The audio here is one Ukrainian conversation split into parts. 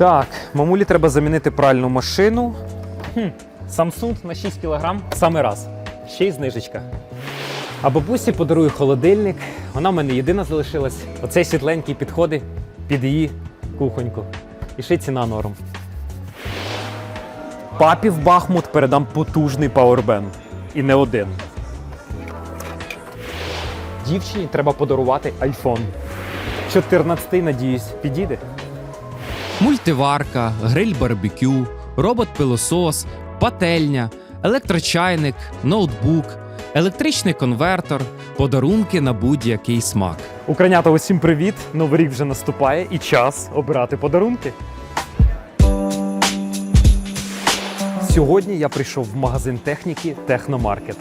Так, мамулі треба замінити пральну машину. Хм, Samsung на 6 кг саме раз. Ще й знижечка. А бабусі подарую холодильник. Вона в мене єдина залишилась. Оцей світленький підходить під її кухоньку. І ще ціна норм. Папі в Бахмут передам потужний пауербенк. І не один. Дівчині треба подарувати iPhone. 14 надіюсь, підійде. Мультиварка, гриль барбекю, робот-пилосос, пательня, електрочайник, ноутбук, електричний конвертор, подарунки на будь-який смак. Українята, усім привіт! Новий рік вже наступає і час обирати подарунки. Сьогодні я прийшов в магазин техніки Техномаркет.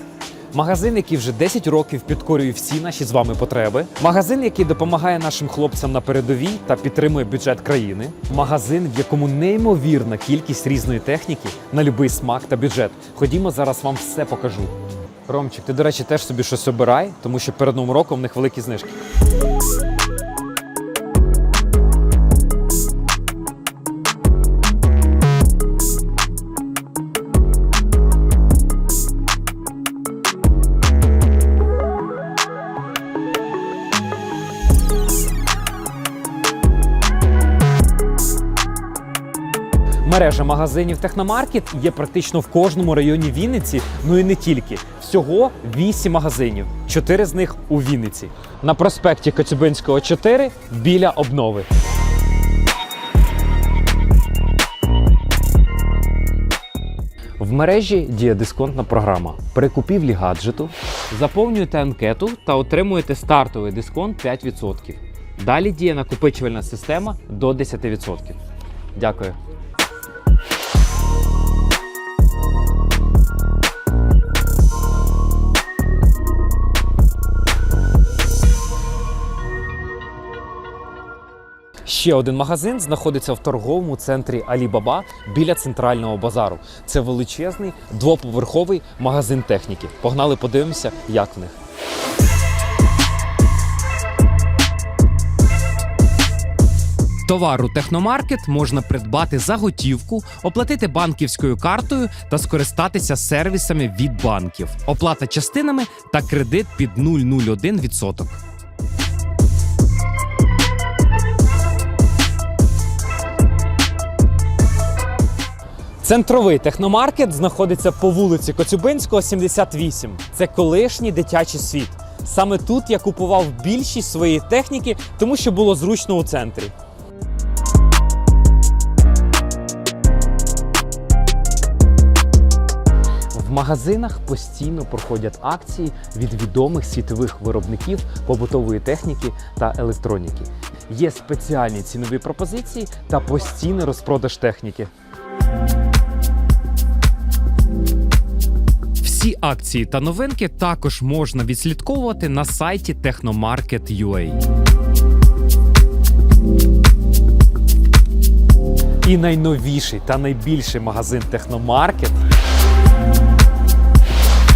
Магазин, який вже 10 років підкорює всі наші з вами потреби. Магазин, який допомагає нашим хлопцям на передовій та підтримує бюджет країни. Магазин, в якому неймовірна кількість різної техніки на будь-який смак та бюджет. Ходімо, зараз вам все покажу. Ромчик, ти, до речі, теж собі щось обирай, тому що перед новим роком в них великі знижки. Мережа магазинів Техномаркет є практично в кожному районі Вінниці, ну і не тільки. Всього 8 магазинів, 4 з них у Вінниці. На проспекті Коцюбинського 4 біля обнови. В мережі діє дисконтна програма. При купівлі гаджету заповнюєте анкету та отримуєте стартовий дисконт 5%. Далі діє накопичувальна система до 10%. Дякую. Ще один магазин знаходиться в торговому центрі Алібаба біля центрального базару. Це величезний двоповерховий магазин техніки. Погнали, подивимося, як в них. Товар у Техномаркет можна придбати за готівку, оплатити банківською картою та скористатися сервісами від банків. Оплата частинами та кредит під 0,01%. Центровий техномаркет знаходиться по вулиці Коцюбинського, 78. Це колишній дитячий світ. Саме тут я купував більшість своєї техніки, тому що було зручно у центрі. В магазинах постійно проходять акції від відомих світових виробників побутової техніки та електроніки. Є спеціальні цінові пропозиції та постійний розпродаж техніки. Всі акції та новинки також можна відслідковувати на сайті Техномаркет.ua. І найновіший та найбільший магазин Техномаркет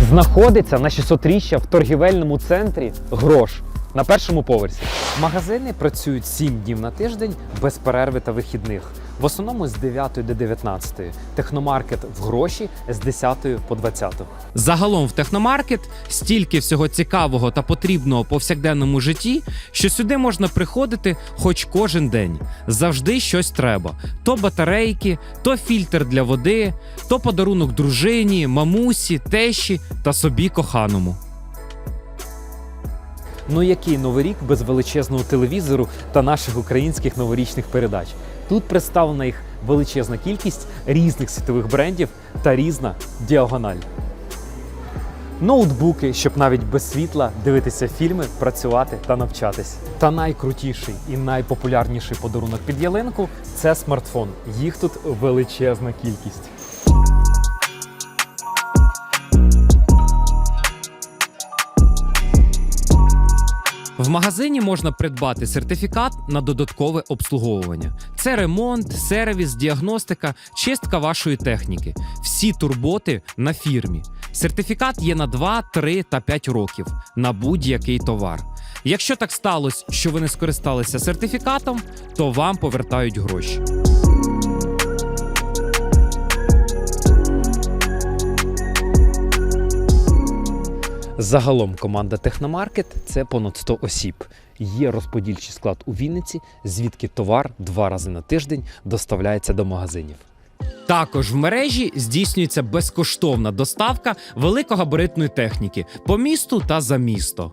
знаходиться на 600-річчя в торгівельному центрі Грош на першому поверсі. Магазини працюють 7 днів на тиждень без перерви та вихідних. В основному з 9 до 19. Техномаркет в гроші з 10 по 20. Загалом в Техномаркет стільки всього цікавого та потрібного повсякденному житті, що сюди можна приходити хоч кожен день. Завжди щось треба: то батарейки, то фільтр для води, то подарунок дружині, мамусі, тещі та собі коханому. Ну який новий рік без величезного телевізору та наших українських новорічних передач? Тут представлена їх величезна кількість різних світових брендів та різна діагональ. Ноутбуки, щоб навіть без світла дивитися фільми, працювати та навчатись. Та найкрутіший і найпопулярніший подарунок під ялинку це смартфон. Їх тут величезна кількість. В магазині можна придбати сертифікат на додаткове обслуговування. Це ремонт, сервіс, діагностика, чистка вашої техніки. Всі турботи на фірмі. Сертифікат є на 2, 3 та 5 років на будь-який товар. Якщо так сталося, що ви не скористалися сертифікатом, то вам повертають гроші. Загалом команда Техномаркет це понад 100 осіб. Є розподільчий склад у Вінниці, звідки товар два рази на тиждень доставляється до магазинів. Також в мережі здійснюється безкоштовна доставка великогабаритної техніки по місту та за місто.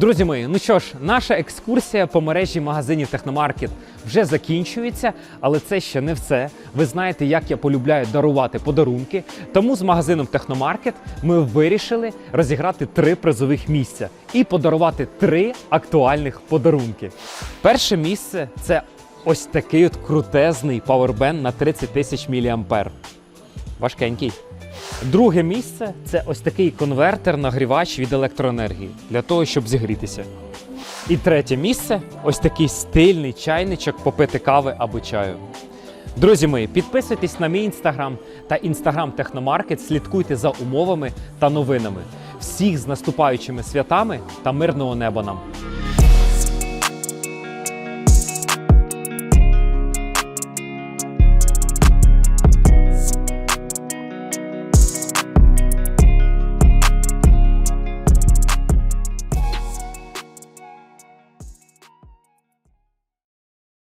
Друзі мої, ну що ж, наша екскурсія по мережі магазинів Техномаркет вже закінчується, але це ще не все. Ви знаєте, як я полюбляю дарувати подарунки. Тому з магазином Техномаркет ми вирішили розіграти три призових місця і подарувати три актуальних подарунки. Перше місце це ось такий от крутезний пауербен на 30 тисяч мА. Важкенький. Друге місце це ось такий конвертер-нагрівач від електроенергії для того, щоб зігрітися. І третє місце ось такий стильний чайничок попити кави або чаю. Друзі мої, підписуйтесь на мій інстаграм та інстаграм Техномаркет, слідкуйте за умовами та новинами. Всіх з наступаючими святами та мирного неба нам!